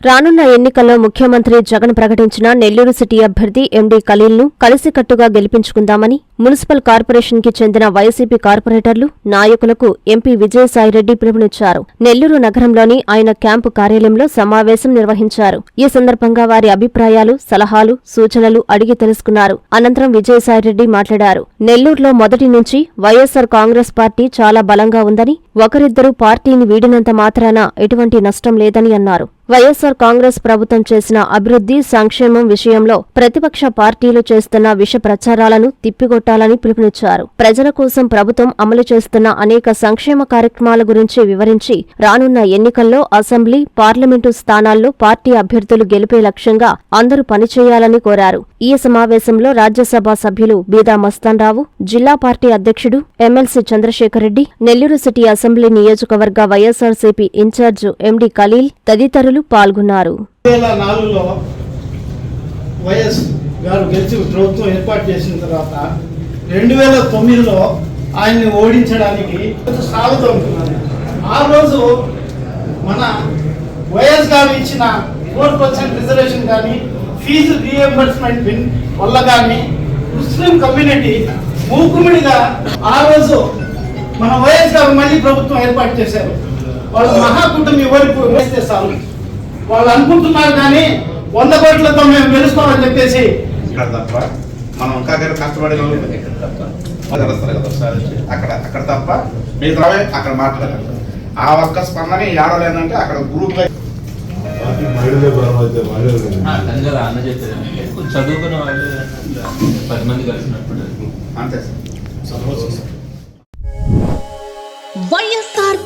రానున్న ఎన్నికల్లో ముఖ్యమంత్రి జగన్ ప్రకటించిన నెల్లూరు సిటీ అభ్యర్థి ఎండీ ఖలీల్ను కలిసికట్టుగా గెలిపించుకుందామని మున్సిపల్ కార్పొరేషన్కి చెందిన వైసీపీ కార్పొరేటర్లు నాయకులకు ఎంపీ విజయసాయిరెడ్డి పిలుపునిచ్చారు. నెల్లూరు నగరంలోని ఆయన క్యాంపు కార్యాలయంలో సమావేశం నిర్వహించారు. ఈ సందర్భంగా వారి అభిప్రాయాలు సలహాలు సూచనలు అడిగి తెలుసుకున్నారు. అనంతరం విజయసాయిరెడ్డి మాట్లాడారు. నెల్లూరులో మొదటి నుంచి వైఎస్సార్ కాంగ్రెస్ పార్టీ చాలా బలంగా ఉందని ఒకరిద్దరూ పార్టీని వీడినంత మాత్రాన ఎటువంటి నష్టం లేదని అన్నారు. వైఎస్సార్ కాంగ్రెస్ ప్రభుత్వం చేసిన అభివృద్ధి సంక్షేమం విషయంలో ప్రతిపక్ష పార్టీలు చేస్తున్న విష ప్రచారాలను తిప్పికొట్టాలని పిలుపునిచ్చారు. ప్రజల కోసం ప్రభుత్వం అమలు చేస్తున్న అనేక సంక్షేమ కార్యక్రమాల గురించి వివరించి రానున్న ఎన్నికల్లో అసెంబ్లీ పార్లమెంటు స్థానాల్లో పార్టీ అభ్యర్థులు గెలిపే లక్ష్యంగా అందరూ పనిచేయాలని కోరారు. ఈ సమావేశంలో రాజ్యసభ సభ్యులు బీదా మస్తాన్రావు జిల్లా పార్టీ అధ్యక్షుడు MLC Chandrasekhar Reddy Nellore city assembly నియోజకవర్గ వైఎస్సార్సీపీ ఇన్ఛార్జ్ ఎండీ ఖలీల్ తదితరులు పాల్గొన్నారు. వైఎస్ గారు గెలిచి ప్రభుత్వం ఏర్పాటు చేసిన తర్వాత రెండు వేల తొమ్మిదిలో ఆయన్ని ఓడించడానికి సాగుతుంటున్నాను ఆ రోజు మన వైఎస్ గారు ఇచ్చిన ఫోర్ పర్సెంట్ రిజర్వేషన్ కానీ ఫీజు రీఎంబర్స్మెంట్ బిల్ వల్ల కానీ ముస్లిం కమ్యూనిటీ మూకుమిడిగా ఆ రోజు మన వైఎస్ గారు మళ్ళీ ప్రభుత్వం ఏర్పాటు చేశారు. వాళ్ళు మహాకూటమి ఎవరికి వేస్తే చాలు. వాళ్ళు అనుకుంటున్నారు కానీ వంద కోట్లతో మేము గెలుస్తామని చెప్పేసి. ఇక్కడ తప్ప మనం ఇంకా కష్టపడే. అక్కడ అక్కడ తప్ప మిగతా అక్కడ మాట్లాడారు ఆ ఒక్క స్పందన ఏడలేదంటే అక్కడ గ్రూప్ చదువుకున్న వాళ్ళు పది మంది కలిసినప్పుడు. అంతే సార్. వైఎస్ఆర్